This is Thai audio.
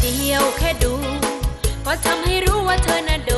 เดียวแค่ดู ก็ทำให้รู้ว่าเธอน่ะ